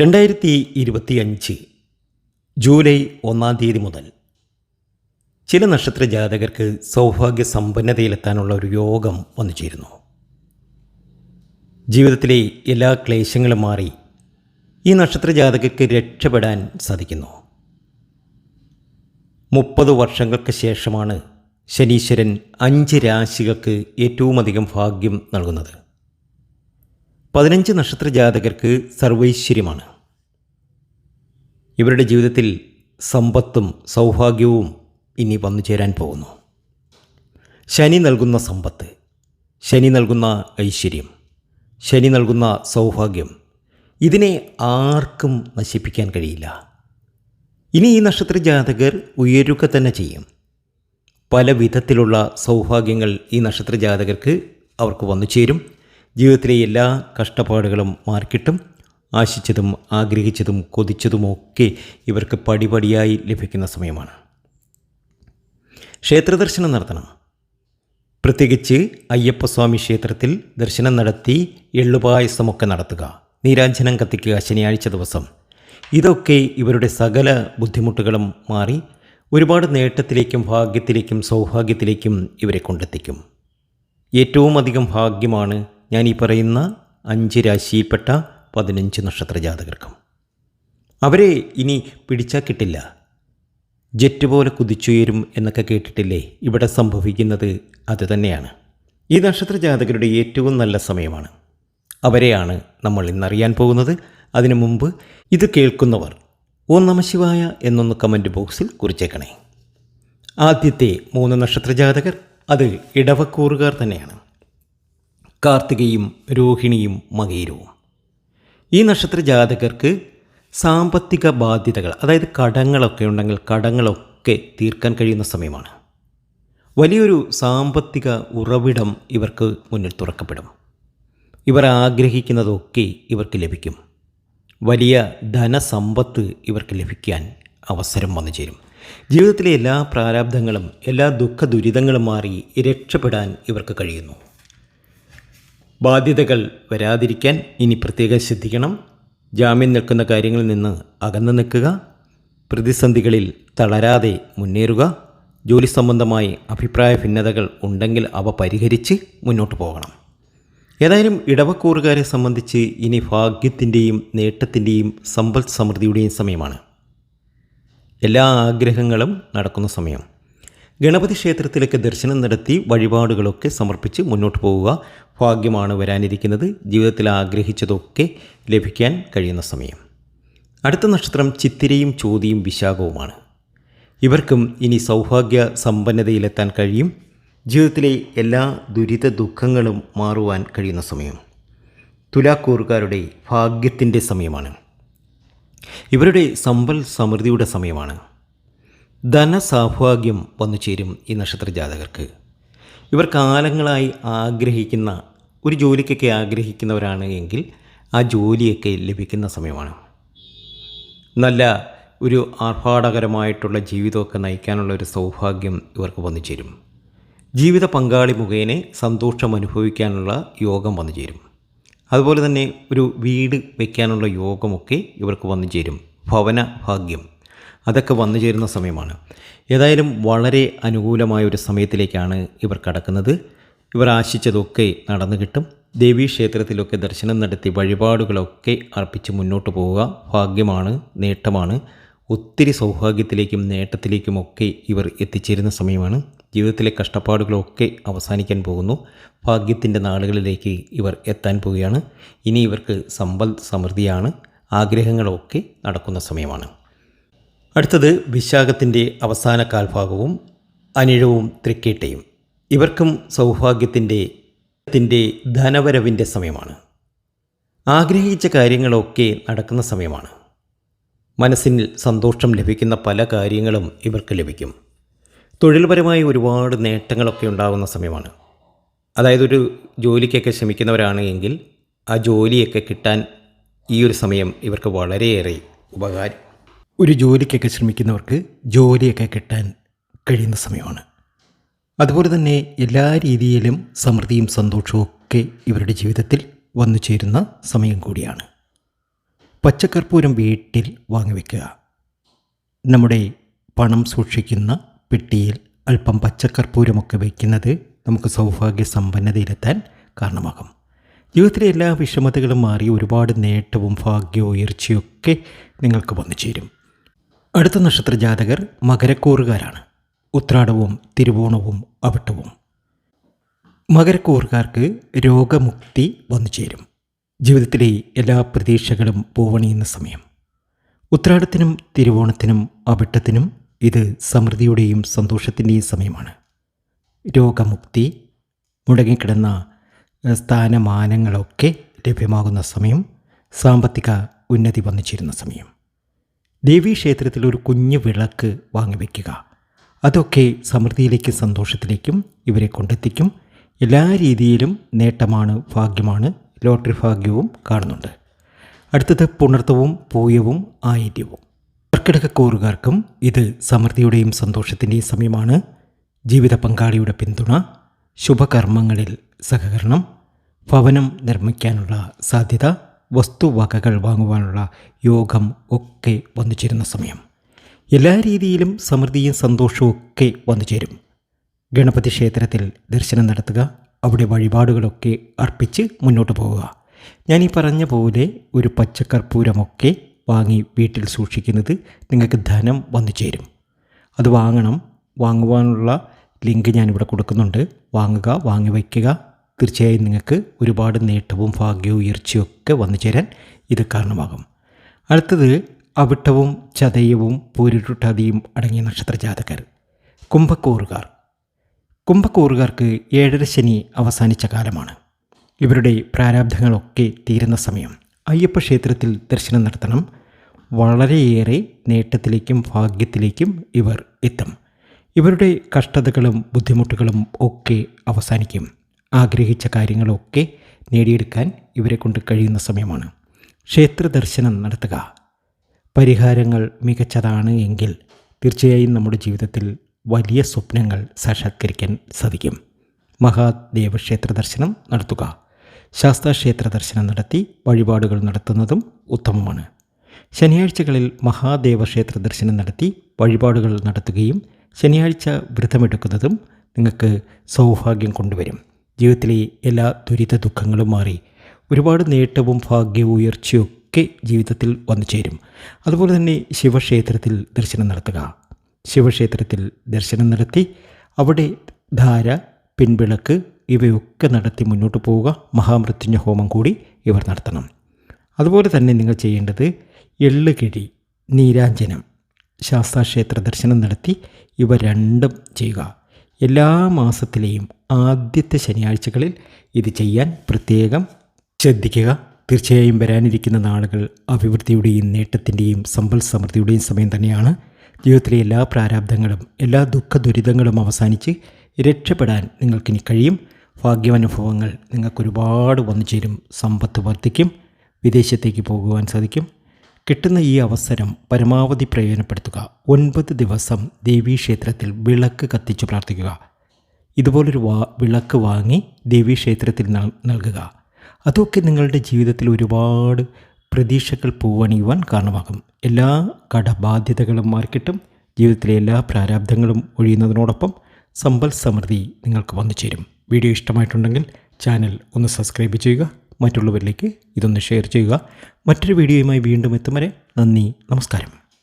രണ്ടായിരത്തി ഇരുപത്തിയഞ്ച് ജൂലൈ ഒന്നാം തീയതി മുതൽ ചില നക്ഷത്ര ജാതകർക്ക് സൗഭാഗ്യ സമ്പന്നതയിലെത്താനുള്ള ഒരു യോഗം വന്നു ചേരുന്നു ജീവിതത്തിലെ എല്ലാ ക്ലേശങ്ങളും മാറി ഈ നക്ഷത്ര ജാതകർക്ക് രക്ഷപ്പെടാൻ സാധിക്കുന്നു. മുപ്പത് വർഷങ്ങൾക്ക് ശേഷമാണ് ശനീശ്വരൻ അഞ്ച് രാശികൾക്ക് ഏറ്റവും അധികം ഭാഗ്യം നൽകുന്നത്. പതിനഞ്ച് നക്ഷത്ര ജാതകർക്ക് സർവൈശ്വര്യമാണ്. ഇവരുടെ ജീവിതത്തിൽ സമ്പത്തും സൗഭാഗ്യവും ഇനി വന്നു ചേരാൻ പോകുന്നു. ശനി നൽകുന്ന സമ്പത്ത് ശനി നൽകുന്ന ഐശ്വര്യം ശനി നൽകുന്ന സൗഭാഗ്യം ഇതിനെ ആർക്കും നശിപ്പിക്കാൻ കഴിയില്ല. ഇനി ഈ നക്ഷത്ര ജാതകർ ഉയരുക തന്നെ ചെയ്യും. പല വിധത്തിലുള്ള സൗഭാഗ്യങ്ങൾ ഈ നക്ഷത്ര ജാതകർക്ക് അവർക്ക് വന്നു ചേരും. ജീവിതത്തിലെ എല്ലാ കഷ്ടപ്പാടുകളും മാർക്കിട്ടും ആശിച്ചതും ആഗ്രഹിച്ചതും കൊതിച്ചതുമൊക്കെ ഇവർക്ക് പടിപടിയായി ലഭിക്കുന്ന സമയമാണ്. ക്ഷേത്രദർശനം നടത്തണം. പ്രത്യേകിച്ച് അയ്യപ്പസ്വാമി ക്ഷേത്രത്തിൽ ദർശനം നടത്തി എള്ളുപായസമൊക്കെ നടത്തുക. നീരാഞ്ജനം കത്തിക്കുക ശനിയാഴ്ച ദിവസം. ഇതൊക്കെ ഇവരുടെ സകല ബുദ്ധിമുട്ടുകളും മാറി ഒരുപാട് നേട്ടത്തിലേക്കും ഭാഗ്യത്തിലേക്കും സൗഭാഗ്യത്തിലേക്കും ഇവരെ കൊണ്ടെത്തിക്കും. ഏറ്റവും അധികം ഭാഗ്യമാണ് ഞാൻ ഈ പറയുന്ന അഞ്ച് രാശിയിൽപ്പെട്ട പതിനഞ്ച് നക്ഷത്ര ജാതകർക്കും അവരെ ഇനി പിടിച്ചാൽ കിട്ടില്ല. ജെറ്റ് പോലെ കുതിച്ചുയരും എന്നൊക്കെ കേട്ടിട്ടില്ലേ? ഇവിടെ സംഭവിക്കുന്നത് അതുതന്നെയാണ് ഈ നക്ഷത്ര ജാതകരുടെ ഏറ്റവും നല്ല സമയമാണ്. അവരെയാണ് നമ്മൾ ഇന്നറിയാൻ പോകുന്നത്. അതിനു മുമ്പ് ഇത് കേൾക്കുന്നവർ ഓം നമശിവായ എന്നൊന്ന് കമന്റ് ബോക്സിൽ കുറിച്ചേക്കണേ. ആദ്യത്തെ മൂന്ന് നക്ഷത്ര ജാതകർ അത് ഇടവക്കൂറുകാർ തന്നെയാണ്. കാർത്തികയും രോഹിണിയും മകേരവും ഈ നക്ഷത്ര ജാതകർക്ക് സാമ്പത്തിക ബാധ്യതകൾ അതായത് കടങ്ങളൊക്കെ ഉണ്ടെങ്കിൽ കടങ്ങളൊക്കെ തീർക്കാൻ കഴിയുന്ന സമയമാണ്. വലിയൊരു സാമ്പത്തിക ഉറവിടം ഇവർക്ക് മുന്നിൽ തുറക്കപ്പെടും. ഇവർ ആഗ്രഹിക്കുന്നതൊക്കെ ഇവർക്ക് ലഭിക്കും. വലിയ ധനസമ്പത്ത് ഇവർക്ക് ലഭിക്കാൻ അവസരം വന്നു ചേരും. ജീവിതത്തിലെ എല്ലാ പ്രാരാബ്ധങ്ങളും എല്ലാ ദുഃഖ ദുരിതങ്ങളും മാറി രക്ഷപ്പെടാൻ ഇവർക്ക് കഴിയുന്നു. ബാധ്യതകൾ വരാതിരിക്കാൻ ഇനി പ്രത്യേകം ശ്രദ്ധിക്കണം. ജാമ്യം നിൽക്കുന്ന കാര്യങ്ങളിൽ നിന്ന് അകന്നു നിൽക്കുക. പ്രതിസന്ധികളിൽ തളരാതെ മുന്നേറുക. ജോലി സംബന്ധമായി അഭിപ്രായ ഭിന്നതകൾ ഉണ്ടെങ്കിൽ അവ പരിഹരിച്ച് മുന്നോട്ട് പോകണം. ഏതായാലും ഇടവക്കൂറുകാരെ സംബന്ധിച്ച് ഇനി ഭാഗ്യത്തിന്റെയും നേട്ടത്തിന്റെയും സമ്പൽ സമൃദ്ധിയുടെയും സമയമാണ്. എല്ലാ ആഗ്രഹങ്ങളും നടക്കുന്ന സമയം. ഗണപതി ക്ഷേത്രത്തിലേക്ക് ദർശനം നടത്തി വഴിപാടുകളൊക്കെ സമർപ്പിച്ച് മുന്നോട്ട് പോവുക. ഭാഗ്യമാണ് വരാനിരിക്കുന്നത്. ജീവിതത്തിൽ ആഗ്രഹിച്ചതൊക്കെ ലഭിക്കാൻ കഴിയുന്ന സമയം. അടുത്ത നക്ഷത്രം ചിത്തിരയും ചോതിയും വിശാഖവുമാണ്. ഇവർക്കും ഇനി സൗഭാഗ്യ സമ്പന്നതയിലെത്താൻ കഴിയും. ജീവിതത്തിലെ എല്ലാ ദുരിത ദുഃഖങ്ങളും മാറുവാൻ കഴിയുന്ന സമയം. തുലാക്കൂറുകാരുടെ ഭാഗ്യത്തിന്റെ സമയമാണ്. ഇവരുടെ സമ്പൽ സമൃദ്ധിയുടെ സമയമാണ്. ധനസൗഭാഗ്യം വന്നു ചേരും ഈ നക്ഷത്ര ജാതകർക്ക് ഇവർ കാലങ്ങളായി ആഗ്രഹിക്കുന്ന ഒരു ജോലിക്കൊക്കെ ആഗ്രഹിക്കുന്നവരാണ് എങ്കിൽ ആ ജോലിയൊക്കെ ലഭിക്കുന്ന സമയമാണ്. നല്ല ഒരു ആർഭാടകരമായിട്ടുള്ള ജീവിതമൊക്കെ നയിക്കാനുള്ള ഒരു സൗഭാഗ്യം ഇവർക്ക് വന്നു ചേരും. ജീവിത പങ്കാളി മുഖേന സന്തോഷം അനുഭവിക്കാനുള്ള യോഗം വന്നു ചേരും. അതുപോലെ തന്നെ ഒരു വീട് വയ്ക്കാനുള്ള യോഗമൊക്കെ ഇവർക്ക് വന്നു ചേരും. ഭവന ഭാഗ്യം. അതൊക്കെ വന്നു ചേരുന്ന സമയമാണ്. ഏതായാലും വളരെ അനുകൂലമായ ഒരു സമയത്തിലേക്കാണ് ഇവർ കടക്കുന്നത്. ഇവർ ആശിച്ചതൊക്കെ നടന്നു കിട്ടും. ദേവീക്ഷേത്രത്തിലൊക്കെ ദർശനം നടത്തി വഴിപാടുകളൊക്കെ അർപ്പിച്ച് മുന്നോട്ട് പോവുക ഭാഗ്യമാണ് നേട്ടമാണ്. ഒത്തിരി സൗഭാഗ്യത്തിലേക്കും നേട്ടത്തിലേക്കുമൊക്കെ ഇവർ എത്തിച്ചേരുന്ന സമയമാണ്. ജീവിതത്തിലെ കഷ്ടപ്പാടുകളൊക്കെ അവസാനിക്കാൻ പോകുന്നു. ഭാഗ്യത്തിന്റെ നാളുകളിലേക്ക് ഇവർ എത്താൻ പോവുകയാണ്. ഇനി ഇവർക്ക് സമ്പൽ സമൃദ്ധിയാണ്. ആഗ്രഹങ്ങളൊക്കെ നടക്കുന്ന സമയമാണ്. അടുത്തത് വിശാഖത്തിന്റെ അവസാന കാൽഭാഗവും അനിഴവും തൃക്കേട്ടയും. ഇവർക്കും സൗഭാഗ്യത്തിന്റെ ത്തിന്റെ ധനവരവിന്റെ സമയമാണ്. ആഗ്രഹിച്ച കാര്യങ്ങളൊക്കെ നടക്കുന്ന സമയമാണ്. മനസ്സിന് സന്തോഷം ലഭിക്കുന്ന പല കാര്യങ്ങളും ഇവർക്ക് ലഭിക്കും. തൊഴിൽപരമായി ഒരുപാട് നേട്ടങ്ങളൊക്കെ ഉണ്ടാകുന്ന സമയമാണ്. അതായത് ഒരു ജോലിക്കൊക്കെ ശ്രമിക്കുന്നവരാണ് എങ്കിൽ ആ ജോലിയൊക്കെ കിട്ടാൻ ഈ ഒരു സമയം ഇവർക്ക് വളരെയേറെ ഉപകാരം ഒരു ജോലിക്കൊക്കെ ശ്രമിക്കുന്നവർക്ക് ജോലിയൊക്കെ കിട്ടാൻ കഴിയുന്ന സമയമാണ്. അതുപോലെ തന്നെ എല്ലാ രീതിയിലും സമൃദ്ധിയും സന്തോഷവും ഒക്കെ ഇവരുടെ ജീവിതത്തിൽ വന്നു ചേരുന്ന സമയം കൂടിയാണ്. പച്ചക്കർപ്പൂരം വീട്ടിൽ വാങ്ങിവെക്കുക നമ്മുടെ പണം സൂക്ഷിക്കുന്ന പെട്ടിയിൽ അല്പം പച്ചക്കർപ്പൂരമൊക്കെ വയ്ക്കുന്നത് നമുക്ക് സൗഭാഗ്യ സമ്പന്നതയിലെത്താൻ കാരണമാകും. ജീവിതത്തിലെ എല്ലാ വിഷമതകളും മാറി ഒരുപാട് നേട്ടവും ഭാഗ്യവും ഉയർച്ചയൊക്കെ നിങ്ങൾക്ക് വന്നു ചേരും. അടുത്ത നക്ഷത്ര ജാതകർ മകരക്കൂറുകാരാണ്. ഉത്രാടവും തിരുവോണവും അവിട്ടവും. മകരക്കൂറുകാർക്ക് രോഗമുക്തി വന്നു ചേരും. ജീവിതത്തിലെ എല്ലാ പ്രതീക്ഷകളും പൂവണിയുന്ന സമയം. ഉത്രാടത്തിനും തിരുവോണത്തിനും അവിട്ടത്തിനും ഇത് സമൃദ്ധിയുടെയും സന്തോഷത്തിന്റെയും സമയമാണ്. രോഗമുക്തി മുടങ്ങിക്കിടന്ന സ്ഥാനമാനങ്ങളൊക്കെ ലഭ്യമാകുന്ന സമയം സാമ്പത്തിക ഉന്നതി വന്നു ചേരുന്ന സമയം. ദേവീക്ഷേത്രത്തിൽ ഒരു കുഞ്ഞു വിളക്ക് വാങ്ങിവെക്കുക അതൊക്കെ സമൃദ്ധിയിലേക്കും സന്തോഷത്തിലേക്കും ഇവരെ കൊണ്ടെത്തിക്കും. എല്ലാ രീതിയിലും നേട്ടമാണ് ഭാഗ്യമാണ് ലോട്ടറി ഭാഗ്യവും കാണുന്നുണ്ട്. അടുത്തത് പുണർത്തവും പൂയവും ആയിര്യവും കർക്കിടകക്കൂറുകാർക്കും ഇത് സമൃദ്ധിയുടെയും സന്തോഷത്തിന്റെയും സമയമാണ്. ജീവിത പങ്കാളിയുടെ പിന്തുണ ശുഭകർമ്മങ്ങളിൽ സഹകരണം ഭവനം നിർമ്മിക്കാനുള്ള സാധ്യത വസ്തുവകകൾ വാങ്ങുവാനുള്ള യോഗം ഒക്കെ വന്നു ചേരുന്ന സമയം. എല്ലാ രീതിയിലും സമൃദ്ധിയും സന്തോഷവും ഒക്കെ വന്നു ചേരും. ഗണപതി ക്ഷേത്രത്തിൽ ദർശനം നടത്തുക അവിടെ വഴിപാടുകളൊക്കെ അർപ്പിച്ച് മുന്നോട്ട് പോവുക. ഞാൻ ഈ പറഞ്ഞ പോലെ ഒരു പച്ചക്കർപ്പൂരമൊക്കെ വാങ്ങി വീട്ടിൽ സൂക്ഷിക്കുന്നത് നിങ്ങൾക്ക് ധനം വന്നു ചേരും. അത് വാങ്ങണം. വാങ്ങുവാനുള്ള ലിങ്ക് ഞാനിവിടെ കൊടുക്കുന്നുണ്ട്. വാങ്ങുക വാങ്ങി വയ്ക്കുക. തീർച്ചയായും നിങ്ങൾക്ക് ഒരുപാട് നേട്ടവും ഭാഗ്യവും ഉയർച്ചയും ഒക്കെ വന്നു ചേരാൻ ഇത് കാരണമാകും. അടുത്തത് അവിട്ടവും ചതയവും പൂരുരുട്ടാതിയും അടങ്ങിയ നക്ഷത്ര ജാതകർ കുംഭക്കൂറുകാർ. കുംഭക്കൂറുകാർക്ക് ഏഴര ശനി അവസാനിച്ച കാലമാണ്. ഇവരുടെ പ്രാരാബ്ധങ്ങളൊക്കെ തീരുന്ന സമയം. അയ്യപ്പ ക്ഷേത്രത്തിൽ ദർശനം നടത്തണം. വളരെയേറെ നേട്ടത്തിലേക്കും ഭാഗ്യത്തിലേക്കും ഇവർ എത്തും. ഇവരുടെ കഷ്ടതകളും ബുദ്ധിമുട്ടുകളും ഒക്കെ അവസാനിക്കും. ആഗ്രഹിച്ച കാര്യങ്ങളൊക്കെ നേടിയെടുക്കാൻ ഇവരെ കൊണ്ട് കഴിയുന്ന സമയമാണ്. ക്ഷേത്ര ദർശനം നടത്തുക. പരിഹാരങ്ങൾ മികച്ചതാണ് എങ്കിൽ തീർച്ചയായും നമ്മുടെ ജീവിതത്തിൽ വലിയ സ്വപ്നങ്ങൾ സാക്ഷാത്കരിക്കാൻ സാധിക്കും. മഹാദേവ ക്ഷേത്ര ദർശനം നടത്തുക. ശാസ്താ ക്ഷേത്ര ദർശനം നടത്തി വഴിപാടുകൾ നടത്തുന്നതും ഉത്തമമാണ്. ശനിയാഴ്ചകളിൽ മഹാദേവ ക്ഷേത്ര ദർശനം നടത്തി വഴിപാടുകൾ നടത്തുകയും ശനിയാഴ്ച വ്രതമെടുക്കുന്നതും നിങ്ങൾക്ക് സൗഭാഗ്യം കൊണ്ടുവരും. ജീവിതത്തിലെ എല്ലാ ദുരിത ദുഃഖങ്ങളും മാറി. ഒരുപാട് നേട്ടവും ഭാഗ്യവും ഉയർച്ചയും ഒക്കെ ജീവിതത്തിൽ വന്നു ചേരും. അതുപോലെ തന്നെ ശിവക്ഷേത്രത്തിൽ ദർശനം നടത്തുക. ശിവക്ഷേത്രത്തിൽ ദർശനം നടത്തി അവിടെ ധാര പിൻവിളക്ക് ഇവയൊക്കെ നടത്തി മുന്നോട്ട് പോവുക. മഹാമൃത്യുഞ്ജ ഹോമം കൂടി ഇവർ നടത്തണം. അതുപോലെ തന്നെ നിങ്ങൾ ചെയ്യേണ്ടത് എള്ളുകിഴി നീരാഞ്ജനം ശാസ്താക്ഷേത്ര ദർശനം നടത്തി ഇവ രണ്ടും ചെയ്യുക. എല്ലാ മാസത്തിലെയും ആദ്യത്തെ ശനിയാഴ്ചകളിൽ ഇത് ചെയ്യാൻ പ്രത്യേകം ശ്രദ്ധിക്കുക. തീർച്ചയായും വരാനിരിക്കുന്ന നാളുകൾ അഭിവൃദ്ധിയുടെയും നേട്ടത്തിന്റെയും സമ്പൽ സമൃദ്ധിയുടെയും സമയം തന്നെയാണ്. ജീവിതത്തിലെ എല്ലാ പ്രാരാബ്ദങ്ങളും എല്ലാ ദുഃഖ ദുരിതങ്ങളും അവസാനിച്ച് രക്ഷപ്പെടാൻ നിങ്ങൾക്കിനി കഴിയും. ഭാഗ്യാനുഭവങ്ങൾ നിങ്ങൾക്കൊരുപാട് വന്നു ചേരും. സമ്പത്ത് വർദ്ധിക്കും. വിദേശത്തേക്ക് പോകുവാൻ സാധിക്കും. കിട്ടുന്ന ഈ അവസരം പരമാവധി പ്രയോജനപ്പെടുത്തുക. ഒൻപത് ദിവസം ദേവീക്ഷേത്രത്തിൽ വിളക്ക് കത്തിച്ച് പ്രാർത്ഥിക്കുക. ഇതുപോലൊരു വാ വിളക്ക് വാങ്ങി ദേവീക്ഷേത്രത്തിൽ നൽകുക. അതൊക്കെ നിങ്ങളുടെ ജീവിതത്തിൽ ഒരുപാട് പ്രതീക്ഷകൾ പൂവണിയുവാൻ കാരണമാകും. എല്ലാ കടബാധ്യതകളും മാറിക്കിട്ടും ജീവിതത്തിലെ എല്ലാ പ്രാരാബ്ദങ്ങളും ഒഴിയുന്നതിനോടൊപ്പം സമ്പൽ സമൃദ്ധി നിങ്ങൾക്ക് വന്നു ചേരും. വീഡിയോ ഇഷ്ടമായിട്ടുണ്ടെങ്കിൽ ചാനൽ ഒന്ന് സബ്സ്ക്രൈബ് ചെയ്യുക മറ്റുള്ളവരിലേക്ക് ഇതൊന്ന് ഷെയർ ചെയ്യുക. മറ്റൊരു വീഡിയോയുമായി വീണ്ടും എത്തും വരെ നന്ദി നമസ്കാരം.